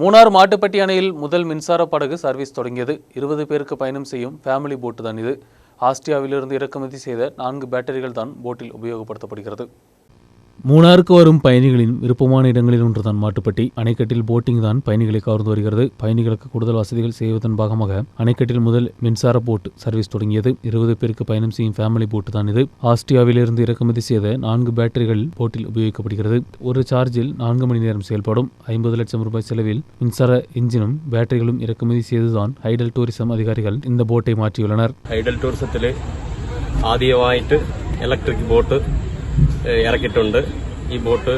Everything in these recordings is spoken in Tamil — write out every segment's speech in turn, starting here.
மூணார் மாட்டுப்பட்டி அணையில் முதல் மின்சார படகு சர்வீஸ் தொடங்கியது. இருபது பேருக்கு பயணம் செய்யும் ஃபேமிலி போட்டு தான் இது. ஆஸ்திரியாவிலிருந்து இறக்குமதி செய்த நான்கு பேட்டரிகள் தான் போட்டில் உபயோகப்படுத்தப்படுகிறது. மூணாருக்கு வரும் பயணிகளின் விருப்பமான இடங்களில் ஒன்றுதான். மாட்டுப்பட்டி அணைக்கட்டில் போட்டிங் தான் பயணிகளை கவர்ந்து வருகிறது. பயணிகளுக்கு கூடுதல் வசதிகள் செய்வதன் பாகமாக அணைக்கட்டில் முதல் மின்சார போட் சர்வீஸ் தொடங்கியது. இருபது பேருக்கு பயணம் செய்யும் ஃபேமிலி போட்டு தான் இது. ஆஸ்திரியாவிலிருந்து இறக்குமதி செய்த நான்கு பேட்டரிகள் போட்டில் உபயோகிக்கப்படுகிறது. ஒரு சார்ஜில் நான்கு மணி நேரம் செயல்படும். ஐம்பது லட்சம் ரூபாய் செலவில் மின்சார இன்ஜினும் பேட்டரிகளும் இறக்குமதி செய்துதான் ஹைடல் டூரிசம் அதிகாரிகள் இந்த போட்டை மாற்றியுள்ளனர். ஹைடல் டூரிசத்திலே ആദ്യമായിട്ട് ഇലക്ട്രിക് போட்டு ഇറക്കിയിട്ടുണ്ട്. ഈ ബോട്ട്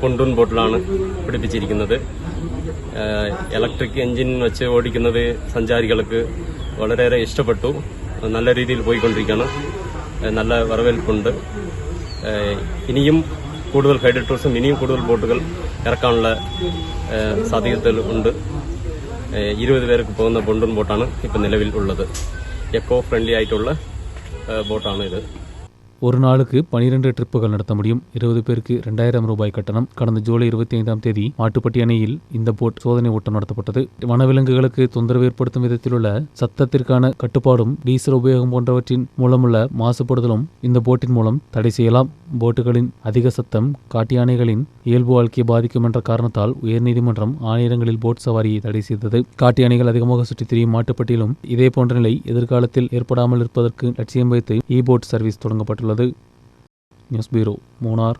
പൊണ്ടൂൺ ബോട്ടിലാണ് പിടിപ്പിച്ചിരിക്കുന്നത്. ഇലക്ട്രിക് എഞ്ചിൻ വെച്ച് ഓടിക്കുന്നത് സഞ്ചാരികൾക്ക് വളരെയേറെ ഇഷ്ടപ്പെട്ടു. നല്ല രീതിയിൽ പോയിക്കൊണ്ടിരിക്കുകയാണ്. നല്ല വരവേൽപ്പുണ്ട്. ഇനിയും കൂടുതൽ ഹൈഡ് ടൂറിസം ഇനിയും കൂടുതൽ ബോട്ടുകൾ ഇറക്കാനുള്ള സാധ്യത സാധ്യതകൾ ഉണ്ട്. ഇരുപത് പേർക്ക് പോകുന്ന പൊണ്ടൂൺ ബോട്ടാണ് ഇപ്പം നിലവിൽ ഉള്ളത്. എക്കോ ഫ്രണ്ട്ലി ആയിട്ടുള്ള ബോട്ടാണ് ഇത് ஒரு நாளுக்கு பனிரெண்டு ட்ரிப்புகள் நடத்த முடியும். இருபது பேருக்கு ரெண்டாயிரம் ரூபாய் கட்டணம். கடந்த ஜூலை இருபத்தி ஐந்தாம் தேதி மாட்டுப்பட்டி அணையில் இந்த போட் சோதனை ஓட்டம் நடத்தப்பட்டது. வனவிலங்குகளுக்கு தொந்தரவு ஏற்படுத்தும் விதத்தில் உள்ள சத்தத்திற்கான கட்டுப்பாடும் டீசல் உபயோகம் போன்றவற்றின் மூலமுள்ள மாசுபடுதலும் இந்த போட்டின் மூலம் தடை செய்யலாம். போட்டுகளின் அதிக சத்தம் காட்டு யானைகளின் இயல்பு வாழ்க்கையை பாதிக்கும் என்ற காரணத்தால் உயர்நீதிமன்றம் ஆயிரங்களில் போட் சவாரியை தடை செய்தது. காட்டு யானைகள் அதிகமாக சுற்றித் திரியும் மாட்டுப்பட்டியிலும் இதே போன்ற நிலை எதிர்காலத்தில் ஏற்படாமல் இருப்பதற்கு லட்சியம் வைத்து இ போட் சர்வீஸ் தொடங்கப்பட்டுள்ளது. നൽകിയിട്ടുള്ളത് ന്യൂസ് ബ്യൂറോ മൂന്നാർ.